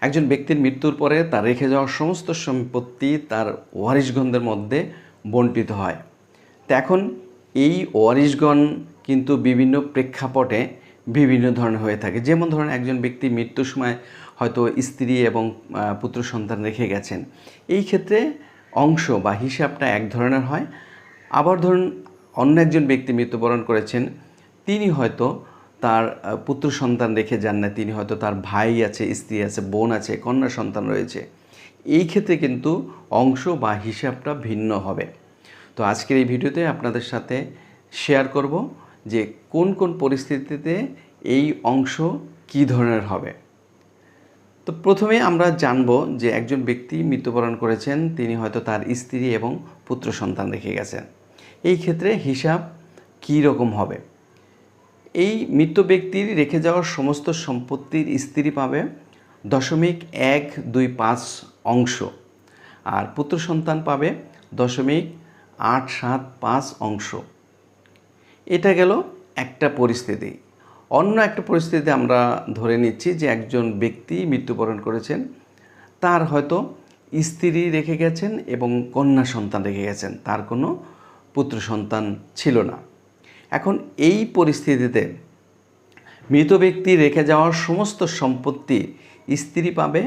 একজন ব্যক্তির মৃত্যুর পরে তার রেখে যাওয়া সমস্ত সম্পত্তি তার ওয়ারিশগণদের মধ্যে বন্টিত হয়। তো এখন এই ওয়ারিশগণ কিন্তু বিভিন্ন প্রেক্ষাপটে বিভিন্ন ধরনের হয়ে থাকে। যেমন ধরুন, একজন ব্যক্তি মৃত্যুর সময় হয়তো স্ত্রী এবং পুত্র সন্তান রেখে গেছেন। এই ক্ষেত্রে অংশ বা হিসাবটা এক ধরনের হয়। আবার ধরুন, অন্য একজন ব্যক্তি মৃত্যুবরণ করেছেন, তিনি হয়তো তার পুত্র সন্তান রেখে যান না, তিনি হয়তো তার ভাই আছে, স্ত্রী আছে, বোন আছে, কন্যা সন্তান রয়েছে। এই ক্ষেত্রে কিন্তু অংশ বা হিসাবটা ভিন্ন হবে। তো আজকের এই ভিডিওতে আপনাদের সাথে শেয়ার করব যে কোন কোন পরিস্থিতিতে এই অংশ কী ধরনের হবে। তো প্রথমে আমরা জানব যে একজন ব্যক্তি মৃত্যুবরণ করেছেন, তিনি হয়তো তার স্ত্রী এবং পুত্র সন্তান রেখে গেছেন। এই ক্ষেত্রে হিসাব কী রকম হবে? এই মৃত ব্যক্তির রেখে যাওয়ার সমস্ত সম্পত্তির স্ত্রী পাবে দশমিক এক দুই পাঁচ অংশ। আর পুত্র সন্তান পাবে দশমিক আট সাত পাঁচ অংশ। এটা গেল একটা পরিস্থিতি। অন্য একটা পরিস্থিতিতে আমরা ধরে নিচ্ছি যে একজন ব্যক্তি মৃত্যুবরণ করেছেন, তার হয়তো স্ত্রী রেখে গেছেন এবং কন্যা সন্তান রেখে গেছেন, তার কোনো পুত্র সন্তান ছিল না। এখন এই পরিস্থিতিতে মৃত ব্যক্তি রেখে যাওয়ার সমস্ত সম্পত্তি স্ত্রী পাবে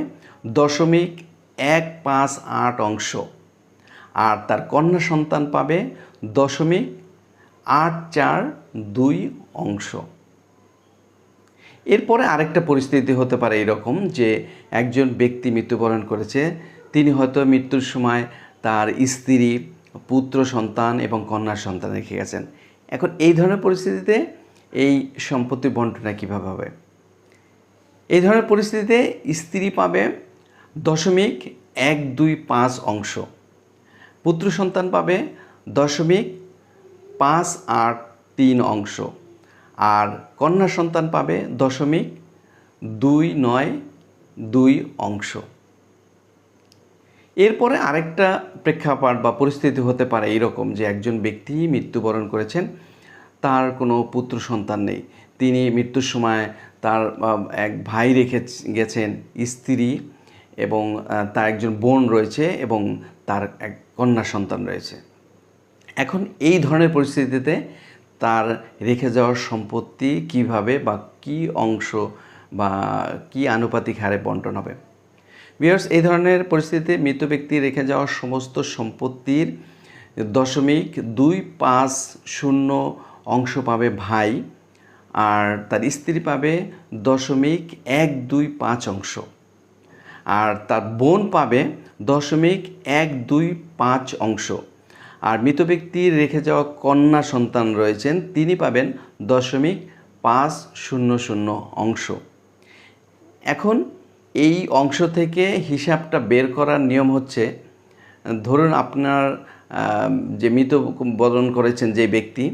দশমিক এক পাঁচ আট অংশ। আর তার কন্যা সন্তান পাবে দশমিক আট চার দুই অংশ। এরপরে আরেকটা পরিস্থিতি হতে পারে এরকম যে একজন ব্যক্তি মৃত্যুবরণ করেছে, তিনি হয়তো মৃত্যুর সময় তার স্ত্রী, পুত্র সন্তান এবং কন্যা সন্তান রেখে গেছেন। এখন এই ধরনের পরিস্থিতিতে এই সম্পত্তি বন্টনটা কীভাবে হবে? এই ধরনের পরিস্থিতিতে স্ত্রী পাবে দশমিক এক দুই পাঁচ অংশ। পুত্র সন্তান পাবে দশমিক পাঁচ আট তিন অংশ। আর কন্যা সন্তান পাবে দশমিক দুই নয় দুই অংশ। এরপরে আরেকটা প্রেক্ষাপট বা পরিস্থিতি হতে পারে এরকম যে একজন ব্যক্তি মৃত্যুবরণ করেছেন, তার কোনো পুত্র সন্তান নেই। তিনি মৃত্যুর সময় তার এক ভাই রেখে গেছেন, স্ত্রী এবং তার একজন বোন রয়েছে এবং তার এক কন্যা সন্তান রয়েছে। এখন এই ধরনের পরিস্থিতিতে তার রেখে যাওয়ার সম্পত্তি কীভাবে বা কি অংশ বা কি আনুপাতিক হারে বন্টন হবে? বিয়ার্স এই ধরনের পরিস্থিতিতে মৃত ব্যক্তি রেখে যাওয়া সমস্ত সম্পত্তির দশমিক দুই পাঁচ শূন্য অংশ পাবে ভাই আর তার স্ত্রী পাবে দশমিক এক দুই পাঁচ অংশ। আর তার বোন পাবে দশমিক এক দুই পাঁচ অংশ। আর মৃত ব্যক্তির রেখে যাওয়া কন্যা সন্তান রয়েছেন, তিনি পাবেন দশমিক পাঁচ শূন্য শূন্য অংশ। এখন এই অংশ থেকে হিসাবটা বের করার নিয়ম হচ্ছে, ধরুন আপনার যে মৃত বরণ করেছেন যে ব্যক্তি,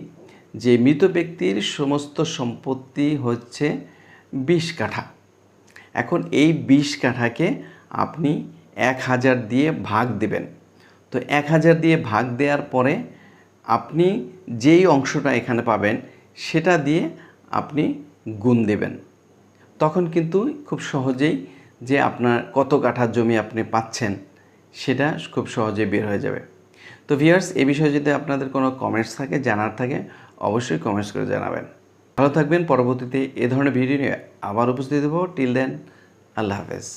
যে মৃত ব্যক্তির সমস্ত সম্পত্তি হচ্ছে বিশ কাঠা। এখন এই বিশ কাঠাকে আপনি এক হাজার দিয়ে ভাগ দেবেন। তো এক হাজার দিয়ে ভাগ দেওয়ার পরে আপনি যেই অংশটা এখানে পাবেন, সেটা দিয়ে আপনি গুণ দেবেন। তখন কিন্তু খুব সহজেই যে আপনার কত কাঠার জমি আপনি পাচ্ছেন, সেটা খুব সহজে বের হয়ে যাবে। তো ভিয়ার্স এ বিষয়ে যদি আপনাদের কোনো কমেন্টস থাকে, জানার থাকে, অবশ্যই কমেন্টস করে জানাবেন। ভালো থাকবেন, পরবর্তীতে এ ধরনের ভিডিও নিয়ে আবার উপস্থিত হব। টিল দেন আল্লাহ হাফেজ।